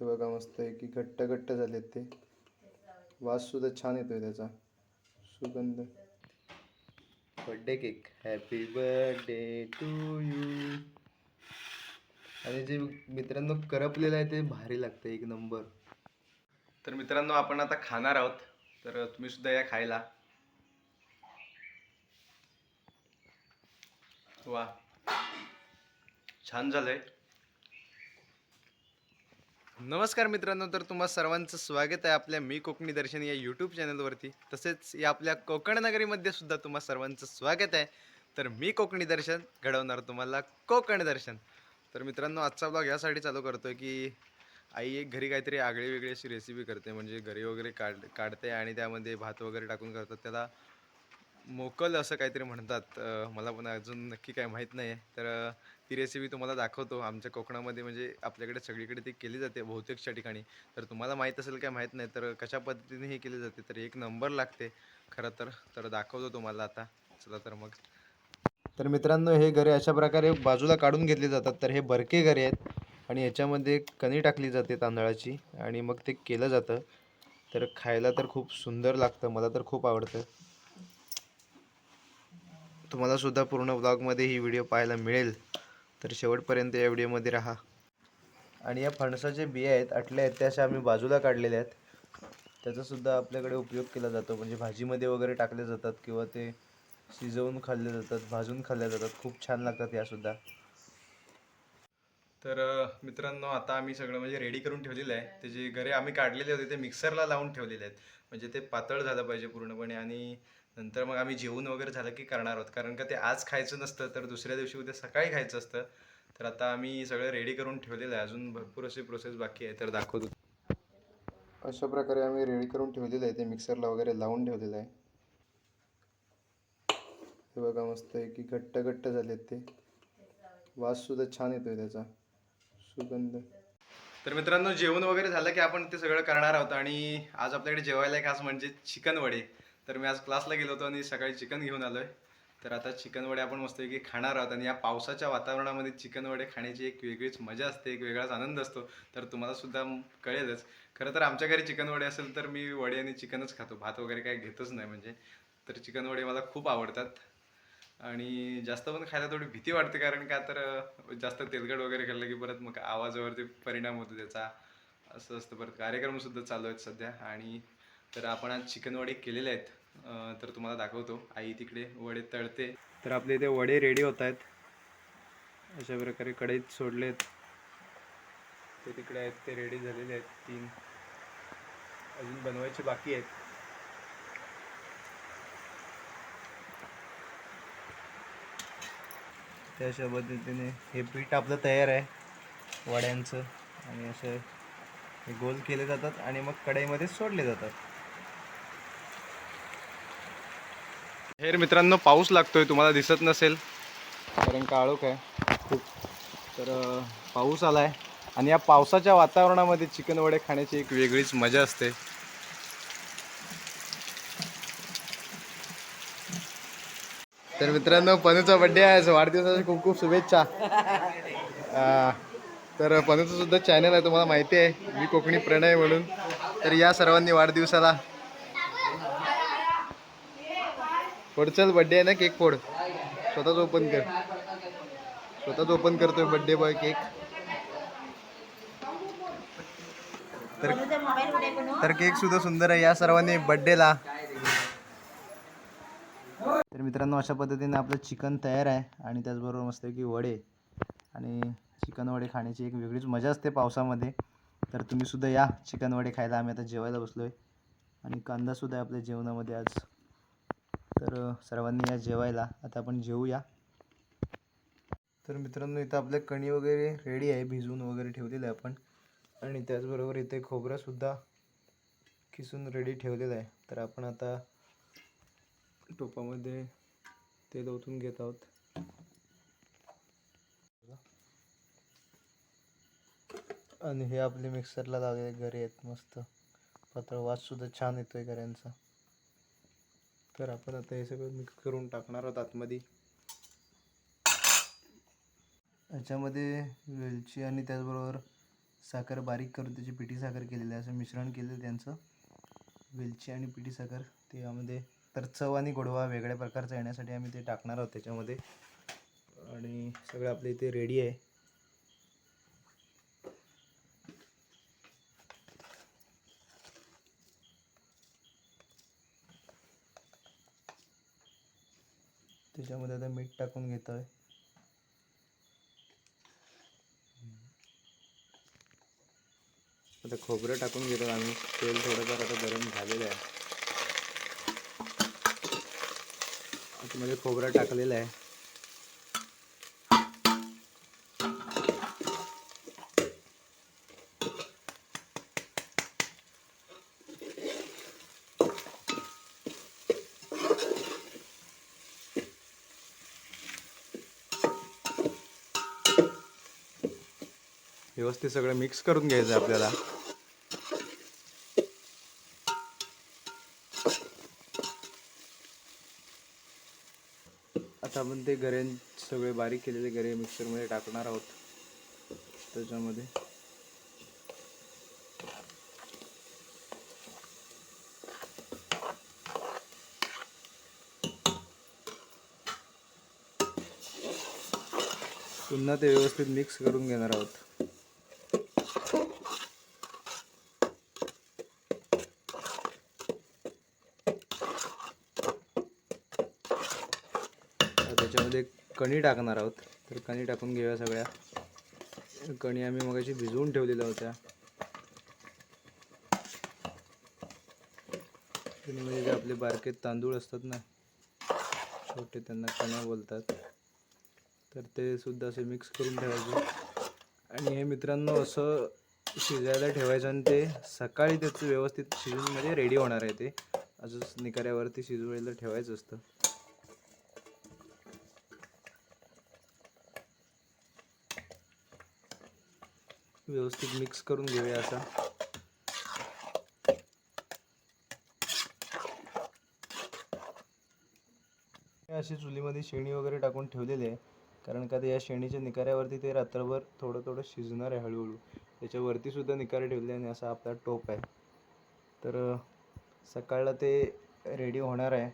हे बघा मस्त आहे की घट्ट घट्ट झालेत ते. वास सुद्धा छान येतोय त्याचा. सुगंध. Birthday cake happy birthday to you आणि जे मित्रांनो करपलेलं आहे ते भारी लागतं एक नंबर तर मित्रांनो आपण आता खाणार आहोत. तर तुम्ही सुद्धा या खायला. वा. छान झालंय. नमस्कार मित्रांनो तर तुम्हा सर्वांचं स्वागत आहे आपल्या मी कोकणी दर्शन या यूट्यूब चॅनलवरती तसेच या आपल्या कोकण नगरीमध्ये सुद्धा तुम्हा सर्वांचं स्वागत आहे. तर मी कोकणी दर्शन घडवणार तुम्हाला कोकण दर्शन. तर मित्रांनो आजचा ब्लॉग यासाठी चालू करतोय की आई एक घरी काहीतरी आगळी वेगळी अशी रेसिपी करते. म्हणजे घरी वगैरे काढ काढते आणि त्यामध्ये भात वगैरे टाकून करतात. त्याला मोकल असं काहीतरी म्हणतात. मला पण अजून नक्की काय माहीत नाही आहे तर ती रेसिपी तुम्हाला दाखवतो. आमच्या कोकणामध्ये म्हणजे आपल्याकडे सगळीकडे ती केली जाते बहुतेकच्या ठिकाणी. तर तुम्हाला माहीत असेल काय माहीत नाही तर कशा पद्धतीने ही केली जाते? तर एक नंबर लागते. खरं तर तर दाखवतो तुम्हाला आता. चला तर मग. तर मित्रांनो हे घरे अशा प्रकारे बाजूला काढून घेतले जातात. तर हे बरके घरे आहेत आणि याच्यामध्ये कणी टाकली जाते तांदळाची आणि मग ते केलं जातं. तर खायला तर खूप सुंदर लागतं. मला तर खूप आवडतं. तुम्हाला सुद्धा पूर्ण ब्लॉगमध्ये ही व्हिडिओ पाहायला मिळेल. तर शेवटपर्यंत या व्हिडिओमध्ये राहा. आणि या फणसाचे बिया आहेत आटल्या आहेत त्या अशा आम्ही बाजूला काढलेल्या आहेत. त्याचासुद्धा आपल्याकडे उपयोग केला जातो. म्हणजे भाजीमध्ये वगैरे टाकले जातात किंवा ते शिजवून खाल्ले जातात भाजून खाल्ल्या जातात. खूप छान लागतात यासुद्धा तर मित्रांनो आता आम्ही सगळं म्हणजे रेडी करून ठेवलेलं आहे. ते जे घरे आम्ही काढलेले होते ते मिक्सरला लावून ठेवलेले आहेत. म्हणजे ते पातळ झालं पाहिजे पूर्णपणे आणि नंतर मग आम्ही जेवण वगैरे झालं की करणार आहोत. कारण का ते आज खायचं नसतं तर दुसऱ्या दिवशी उद्या सकाळी खायचं असतं. तर आता आम्ही सगळं रेडी करून ठेवलेलं आहे. अजून भरपूर अशी प्रोसेस बाकी आहे तर दाखवतो. अशा प्रकारे आम्ही रेडी करून ठेवलेलं आहे. ते मिक्सरला वगैरे लावून ठेवलेलं आहे. हे बघा मस्त आहे की घट्ट घट्ट झालेत ते. वास सुद्धा छान येतोय त्याचा. सुगंध. तर मित्रांनो जेवण वगैरे झालं की आपण ते सगळं करणार आहोत. आणि आज आपल्याकडे जेवायला आज म्हणजे चिकन वडे तर मी आज क्लासला गेलो होतो आणि सकाळी चिकन घेऊन आलो आहे तर आता चिकन वडे आपण मस्तपैकी खाणार आहोत आणि या पावसाच्या वातावरणामध्ये चिकन वडे खाण्याची एक वेगळीच मजा असते एक वेगळाच आनंद असतो. तर तुम्हाला सुद्धा कळेलच. खरं तर आमच्या घरी चिकन वडे असेल तर मी वडे आणि चिकनच खातो. भात वगैरे काही घेतच नाही म्हणजे. तर चिकन वडे मला खूप आवडतात. आणि जास्त पण खायला थोडी भीती वाटते कारण का तर जास्त तेलकट वगैरे खाल्लं की परत मग आवाजावरती परिणाम होतो त्याचा. असं असतं. परत कार्यक्रमसुद्धा चालू आहेत सध्या. आणि तर आपण आज चिकन वडे केलेले आहेत. तर तुम्हाला दाखवतो. आई तिकडे वडे तळते. तर आपले इथे वडे रेडी होत आहेत. अशा प्रकारे कढईत सोडलेत. ते तिकडे आहेत ते रेडी झालेले आहेत तीन. अजून बनवायचे बाकी आहेत. त्याच्या पद्धतीने हे पीठ आपलं तयार आहे वड्यांचं. आणि असं हे गोल केले जातात आणि मग कढईमध्ये सोडले जातात. हेर मित्रांनो पाऊस लागतोय तुम्हाला दिसत नसेल. कारण काळोख आहे. खूप. तर पाऊस आलाय. आणि या पावसाच्या वातावरणामध्ये चिकन वडे खाण्याची एक वेगळीच मजा असते. तर मित्रांनो पनूचा बड्डे आहे. आज वाढदिवसाच्या खूप खूप शुभेच्छा. तर पनूचं सुद्धा चॅनल आहे तुम्हाला माहिती आहे. मी कोकणी प्रणय म्हणून. तर या सर्वांनी वाढदिवसाला पुढचाच बड्डे आहे ना केक फोड? स्वतःच ओपन कर. स्वतःच ओपन करतोय बड्डे बॉय केक तर तर केक सुद्धा सुंदर आहे या सर्वांनी बड्डेला तर मित्रांनो अशा पद्धतीने आपलं चिकन तयार आहे आणि त्याचबरोबर मस्त की वडे आणि चिकन वडे खाण्याची एक वेगळीच मजा असते पावसामध्ये. तर तुम्ही सुद्धा या चिकन वडे खायला. आम्ही आता जेवायला बसलो आहे आणि कांदासुद्धा आहे आपल्या जेवणामध्ये आज. तर सर्वांनी या जेवायला. आता आपण जेवूया तर मित्रांनो इथं आपल्या कणी वगैरे रेडी आहे. भिजवून वगैरे ठेवलेलं आहे आपण. आणि त्याचबरोबर इथे खोबरंसुद्धा किसून रेडी ठेवलेलं आहे. तर आपण आता टोपामध्ये तेल ओतून घेत आहोत. आणि हे आपले मिक्सरला लागले घरी आहेत. मस्त. पात्र वाससुद्धा छान येतो आहे घऱ्यांचा तर आपण आता हे सगळं मिक्स करून टाकणार आहोत आतमध्ये. याच्यामध्ये वेलची आणि त्याचबरोबर साखर बारीक करून त्याची पिठी साखर केलेली आहे असं मिश्रण केलं त्यांचं. वेलची आणि पिठी साखर ते यामध्ये तर चव आणि गोडवा वेगळ्या प्रकारचा येण्यासाठी आम्ही ते टाकणार आहोत त्याच्यामध्ये. आणि सगळं आपले इथे रेडी आहे. त्याच्यामध्ये आता मीठ टाकून घेतो आहे आता खोबरं टाकून घेतो आम्ही. तेल थोडंफार आता गरम झालेलं आहे. आतमध्ये खोबरं टाकलेलं आहे. व्यवस्थित सगळं मिक्स करून घ्यायचं आहे आपल्याला. आता आपण ते गरे सगळे बारीक केलेले गरे मिक्सरमध्ये टाकणार आहोत. त्याच्यामध्ये. पुन्हा ते व्यवस्थित मिक्स करून घेणार आहोत आता त्याच्यामध्ये कणी टाकणार आहोत. तर कणी टाकून घेऊया सगळ्या. कणी आम्ही मगाशी भिजवून ठेवलेल्या होत्या. म्हणजे जे आपले बारके तांदूळ असतात ना छोटे त्यांना कण्या बोलतात. तर ते सुद्धा असे मिक्स करून ठेवायचे. आणि हे मित्रांनो असं शिजायला ठेवायचं आणि ते सकाळी त्याचं व्यवस्थित शिजून म्हणजे रेडी होणार आहे ते. असंच निकाऱ्यावरती शिजवायला ठेवायचं असतं. व्यवस्थित मिक्स करून घेऊया असा अशी चुलीमध्ये शेणी वगैरे टाकून ठेवलेली आहे. कारण का ते या शेणीच्या निकाऱ्यावरती ते रात्रभर थोडं थोडं शिजणार आहे हळूहळू. त्याच्यावरती सुद्धा निकारे ठेवले आणि असा आपला टोप आहे. तर सकाळला ते रेडी होणार आहे.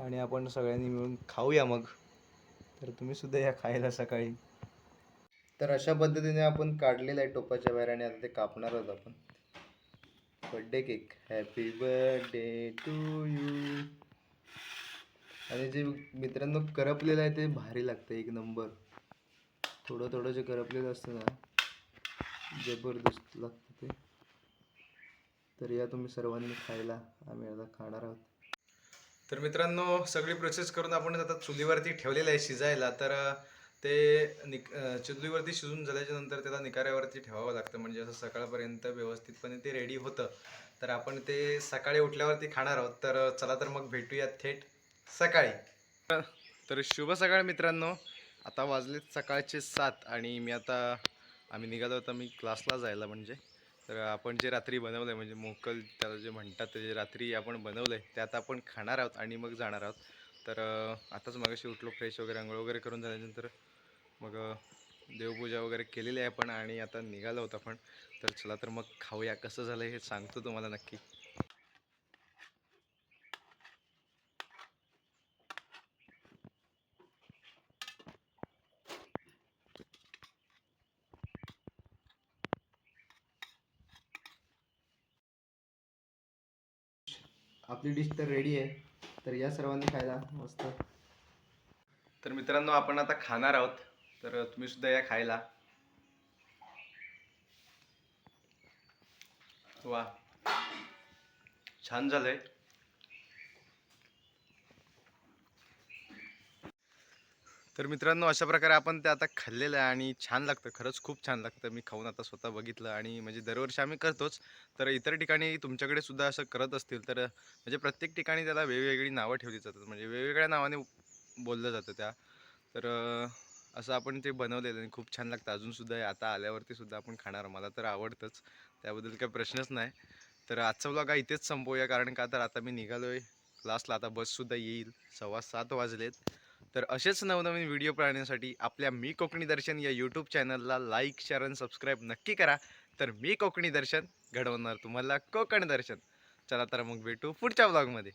आणि आपण सगळ्यांनी मिळून खाऊया मग. तर तुम्ही सुद्धा या खायला सकाळी. तर अशा पद्धतीने आपण काढलेलं आहे टोपाच्या बाहेर आणि आता ते कापणार आहोत आपण. Birthday cake happy birthday to you आणि जे मित्रांनो करपलेलं आहे ते भारी लागतं एक नंबर. थोडं थोडं जे करपलेलं असतं ना जबरदस्त लागतं ते. तर या तुम्ही सर्वांनी खायला आम्ही आता खाणार आहोत. तर मित्रांनो सगळी प्रोसेस करून आपण आता चुलीवरती ठेवलेलं आहे शिजायला. तर ते निक अ, चुलीवरती शिजून झाल्याच्यानंतर त्याला निकाऱ्यावरती ठेवावं लागतं. म्हणजे असं सकाळपर्यंत व्यवस्थितपणे ते रेडी होतं. तर आपण ते सकाळी उठल्यावरती खाणार आहोत. तर चला तर मग भेटूया थेट सकाळी. तर शुभ सकाळ मित्रांनो. आता वाजलेत सकाळचे सात आणि मी आता आम्ही निघालो होतो मी क्लासला जायला म्हणजे. तर आपण जे रात्री बनवलं आहे म्हणजे मोकल त्याला जे म्हणतात ते जे रात्री आपण बनवलं आहे ते आता आपण खाणार आहोत आणि मग जाणार आहोत. तर आताच मगाशी उठलो फ्रेश वगैरे आंघोळ वगैरे करून झाल्यानंतर मग देवपूजा वगैरे केलेली आहे आपण आणि आता निघालो होतो आपण. तर चला तर मग खाऊया. कसं झालं हे सांगतो तुम्हाला नक्की. आपली डिश तर रेडी आहे. तर या सर्वांनी खायला. मस्त. तर मित्रांनो आपण आता खाणार आहोत. तर तुम्ही सुद्धा या खायला. वा. छान झालंय. तर मित्रांनो अशा प्रकारे आपण ते आता खाल्लेलं आहे आणि छान लागतं. खरंच खूप छान लागतं. मी खाऊन आता स्वतः बघितलं आणि म्हणजे दरवर्षी आम्ही करतोच. तर इतर ठिकाणी तुमच्याकडे सुद्धा असं करत असतील तर म्हणजे प्रत्येक ठिकाणी त्याला वेगवेगळी नावं ठेवली जातात. म्हणजे वेगवेगळ्या नावाने बोललं जातं त्या. तर असं आपण ते बनवलेलं आणि खूप छान लागतं. अजूनसुद्धा आता आल्यावरती सुद्धा आपण खाणार. मला तर आवडतंच. त्याबद्दल काही प्रश्नच नाही. तर आजचा ब्लॉग हा इथेच संपवूया. कारण का तर आता मी निघालो आहे क्लासला आता बससुद्धा येईल. सव्वा सात वाजलेत. तर असेच नवनवीन व्हिडिओ पाहण्यासाठी आपल्या मी कोकणी दर्शन या यूट्यूब चॅनलला लाईक शेअर आणि सबस्क्राईब नक्की करा. तर मी कोकणी दर्शन घडवणार तुम्हाला कोकण दर्शन. चला तर मग भेटू पुढच्या ब्लॉगमध्ये